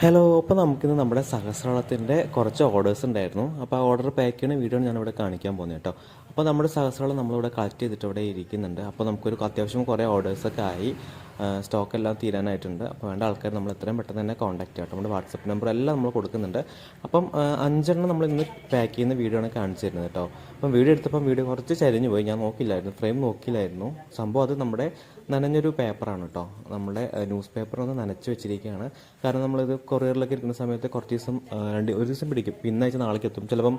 Hello അപ്പോൾ നമുക്കിന്ന് നമ്മുടെ സഹസ്രാളത്തിന്റെ കുറച്ച് ഓർഡേഴ്സ് ഉണ്ടായിരുന്നു. അപ്പോൾ ആ ഓർഡർ പാക്ക് ചെയ്യുന്ന വീഡിയോ ഞാനിവിടെ കാണിക്കാൻ പോകുന്നത് കേട്ടോ. അപ്പോൾ നമ്മുടെ സഹസ്രാളം നമ്മളിവിടെ കളക്ട് ചെയ്തിട്ട് ഇവിടെ ഇരിക്കുന്നുണ്ട്. അപ്പോൾ നമുക്കൊരു അത്യാവശ്യം കുറേ ഓർഡേഴ്സൊക്കെ ആയി. സ്റ്റോക്ക് എല്ലാം തീരാനായിട്ടുണ്ട്. അപ്പോൾ വേണ്ട ആൾക്കാർ നമ്മൾ എത്രയും പെട്ടെന്ന് തന്നെ കോൺടാക്ട് ചെയ്യാം നമ്മുടെ വാട്സപ്പ് നമ്പർ എല്ലാം നമ്മൾ കൊടുക്കുന്നുണ്ട്. അപ്പം അഞ്ചെണ്ണം നമ്മൾ ഇന്ന് പാക്ക് ചെയ്യുന്ന വീഡിയോ ആണ് കാണിച്ചു തരുന്നത് കേട്ടോ. അപ്പം വീഡിയോ എടുത്തപ്പം വീഡിയോ കുറച്ച് ചരിഞ്ഞു പോയി. ഞാൻ നോക്കില്ലായിരുന്നു. ഫ്രെയിം നോക്കിയില്ലായിരുന്നു സംഭവം അത് നമ്മുടെ നനഞ്ഞൊരു പേപ്പറാണ് കേട്ടോ. നമ്മുടെ ന്യൂസ് പേപ്പർ ഒന്ന് നനച്ച് വെച്ചിരിക്കുകയാണ്. കാരണം നമ്മളിത് കൊറിയറിലൊക്കെ ഇരിക്കുന്ന സമയത്ത് കുറച്ച് ദിവസം രണ്ട് ഒരു ദിവസം പിടിക്കും. പിന്നെ ആഴ്ച നാളേക്ക് എത്തും. ചിലപ്പം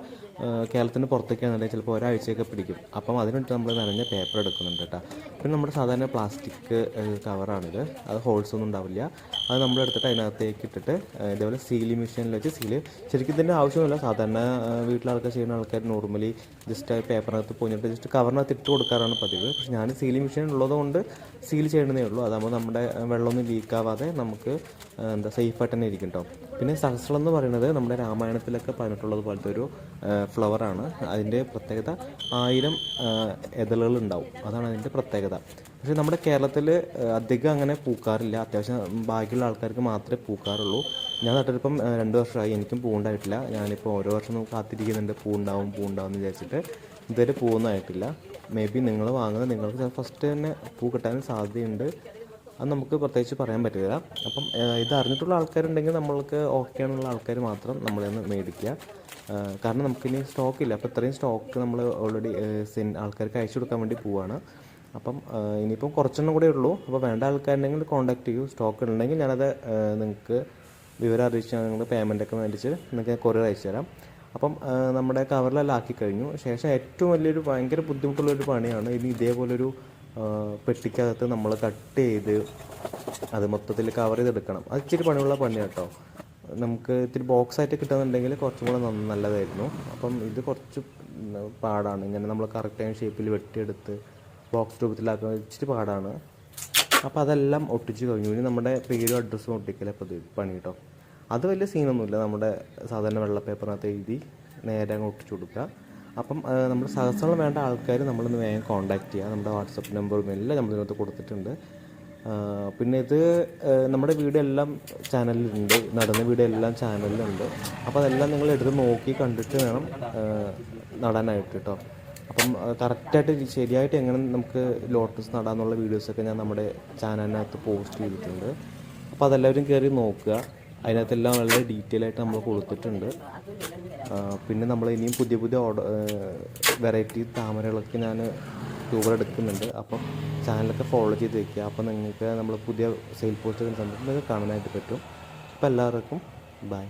കേരളത്തിന് പുറത്തേക്കാണെന്നുണ്ടെങ്കിൽ ചിലപ്പോൾ ഒരാഴ്ചയൊക്കെ പിടിക്കും. അപ്പം അതിനുവേണ്ടി നമ്മൾ നനഞ്ഞ പേപ്പർ എടുക്കുന്നുണ്ട് കേട്ടോ. പിന്നെ നമ്മുടെ സാധാരണ പ്ലാസ്റ്റിക് കവറാണിത് അത് ഹോൾസ് ഒന്നും ഉണ്ടാവില്ല. അത് നമ്മൾ എടുത്തിട്ട് അതിനകത്തേക്ക് ഇട്ടിട്ട് ഇതേപോലെ സീലി മെഷീനിൽ വെച്ച് സീൽ ശരിക്കും ഇതിന്റെ ആവശ്യമില്ല സാധാരണ വീട്ടിലാൾക്കാർ ചെയ്യുന്ന ആൾക്കാർ നോർമലി ജസ്റ്റ് പേപ്പറിനകത്ത് പോയിട്ട് ജസ്റ്റ് കവറിനകത്ത് ഇട്ട് കൊടുക്കാറാണ് പതിവ്. പക്ഷെ ഞാൻ സീലി മെഷീൻ ഉള്ളതുകൊണ്ട് സീൽ ചെയ്യണമെന്നേ ഉള്ളൂ. അതാകുമ്പോൾ നമ്മുടെ വെള്ളമൊന്നും ലീക്കാവാതെ നമുക്ക് എന്താ സേഫായിട്ട് തന്നെ ഇരിക്കും കേട്ടോ പിന്നെ സഹസ്രം എന്ന് പറയുന്നത് നമ്മുടെ രാമായണത്തിലൊക്കെ പറഞ്ഞിട്ടുള്ളത് പോലത്തെ ഒരു ഫ്ലവറാണ് അതിന്റെ പ്രത്യേകത ആയിരം ഇതളുകൾ ഉണ്ടാവും. അതാണ് അതിന്റെ പ്രത്യേകത. പക്ഷേ നമ്മുടെ കേരളത്തിൽ അധികം അങ്ങനെ പൂക്കാറില്ല. അത്യാവശ്യം ബാക്കിയുള്ള ആൾക്കാർക്ക് മാത്രമേ പൂക്കാറുള്ളൂ. ഞാൻ നട്ടിട്ടിപ്പം രണ്ട് വർഷമായി എനിക്കും പൂവുണ്ടായിട്ടില്ല. ഞാനിപ്പോൾ ഓരോ വർഷം കാത്തിരിക്കുന്നുണ്ട്. പൂവുണ്ടാവും പൂവുണ്ടാവും എന്ന് വിചാരിച്ചിട്ട് ഇതുവരെ പൂവൊന്നായിട്ടില്ല മേ ബി നിങ്ങൾ വാങ്ങുന്നത് നിങ്ങൾക്ക് ഫസ്റ്റ് തന്നെ പൂ കിട്ടാൻ സാധ്യതയുണ്ട്. അത് നമുക്ക് പ്രത്യേകിച്ച് പറയാൻ പറ്റില്ല. അപ്പം ഇത് അറിഞ്ഞിട്ടുള്ള ആൾക്കാരുണ്ടെങ്കിൽ നമ്മൾക്ക് ഓക്കെ ആണുള്ള ആൾക്കാർ മാത്രം നമ്മളെ നിന്ന് മേടിക്കുക. കാരണം നമുക്കിനി സ്റ്റോക്ക് ഇല്ല. അപ്പോൾ ഇത്രയും സ്റ്റോക്ക് നമ്മൾ ഓൾറെഡി സെൻ ആൾക്കാർക്ക് അയച്ചു കൊടുക്കാൻ വേണ്ടി പോവാണ്. അപ്പം ഇനിയിപ്പം കുറച്ചെണ്ണം കൂടെ ഉള്ളൂ. അപ്പോൾ വേണ്ട ആൾക്കാരുണ്ടെങ്കിൽ കോൺടാക്ട് ചെയ്യൂ. സ്റ്റോക്ക് ഉണ്ടെങ്കിൽ ഞാനത് നിങ്ങൾക്ക് വിവരം അറിയിച്ച് നിങ്ങൾ പേയ്മെന്റ് ഒക്കെ മേടിച്ച് നിങ്ങൾക്ക് കൊറിയർ അയച്ചു തരാം. അപ്പം നമ്മുടെ കവറിലെല്ലാം ആക്കി കഴിഞ്ഞു. ശേഷം ഏറ്റവും വലിയൊരു ഭയങ്കര ബുദ്ധിമുട്ടുള്ളൊരു പണിയാണ് ഇനി ഇതേപോലൊരു പെട്ടിക്കകത്ത് നമ്മൾ കട്ട് ചെയ്ത് അത് മൊത്തത്തിൽ കവർ ചെയ്തെടുക്കണം അത് ഇച്ചിരി പണിയുള്ള പണിയാണ് കേട്ടോ. നമുക്ക് ഇത്തിരി ബോക്സ് ആയിട്ട് കിട്ടുന്നുണ്ടെങ്കിൽ കുറച്ചും കൂടെ നല്ലതായിരുന്നു. അപ്പം ഇത് കുറച്ച് പാടാണ്. ഇങ്ങനെ നമ്മൾ കറക്റ്റ് ഷേപ്പിൽ വെട്ടിയെടുത്ത് ബോക്സ് രൂപത്തിലാക്കാൻ ഇച്ചിരി പാടാണ്. അപ്പോൾ അതെല്ലാം ഒട്ടിച്ച് കഴിഞ്ഞു. ഇനി നമ്മുടെ പേരും അഡ്രസ്സും ഇത് പണി കേട്ടോ അത് വലിയ സീനൊന്നുമില്ല നമ്മുടെ സാധാരണ വെള്ള പേപ്പറിനകത്ത് എഴുതി നേരെ അങ്ങ് ഒട്ടിച്ചു കൊടുക്കുക. അപ്പം നമ്മുടെ സഹസ്രം വേണ്ട ആൾക്കാർ നമ്മളൊന്ന് വേഗം കോൺടാക്ട് ചെയ്യുക. നമ്മുടെ വാട്സപ്പ് നമ്പറും എല്ലാം നമ്മളിതിനകത്ത് കൊടുത്തിട്ടുണ്ട്. പിന്നെ ഇത് നമ്മുടെ വീഡിയോ എല്ലാം ചാനലിലുണ്ട്. നടന്ന വീഡിയോ എല്ലാം ചാനലിലുണ്ട്. അപ്പോൾ അതെല്ലാം നിങ്ങൾ എടുത്ത് നോക്കി കണ്ടിട്ട് വേണം നടാനായിട്ട് കേട്ടോ അപ്പം കറക്റ്റായിട്ട് ശരിയായിട്ട് എങ്ങനെ നമുക്ക് ലോട്ടസ് നടാന്നുള്ള വീഡിയോസൊക്കെ ഞാൻ നമ്മുടെ ചാനലിനകത്ത് പോസ്റ്റ് ചെയ്തിട്ടുണ്ട്. അപ്പോൾ അതെല്ലാവരും കയറി നോക്കുക. അതിനകത്തെല്ലാം വളരെ ഡീറ്റെയിൽ ആയിട്ട് നമ്മൾ കൊടുത്തിട്ടുണ്ട്. പിന്നെ നമ്മൾ ഇനിയും പുതിയ പുതിയ ഓർഡർ വെറൈറ്റി താമരകളൊക്കെ ഞാൻ ട്യൂബർ എടുക്കുന്നുണ്ട്. അപ്പം ചാനലൊക്കെ ഫോളോ ചെയ്ത് വയ്ക്കുക അപ്പം നിങ്ങൾക്ക് നമ്മൾ പുതിയ സെയിൽ പോസ്റ്റ് കണ്ടിട്ട് കാണാനായിട്ട് പറ്റും. അപ്പോൾ എല്ലാവർക്കും ബൈ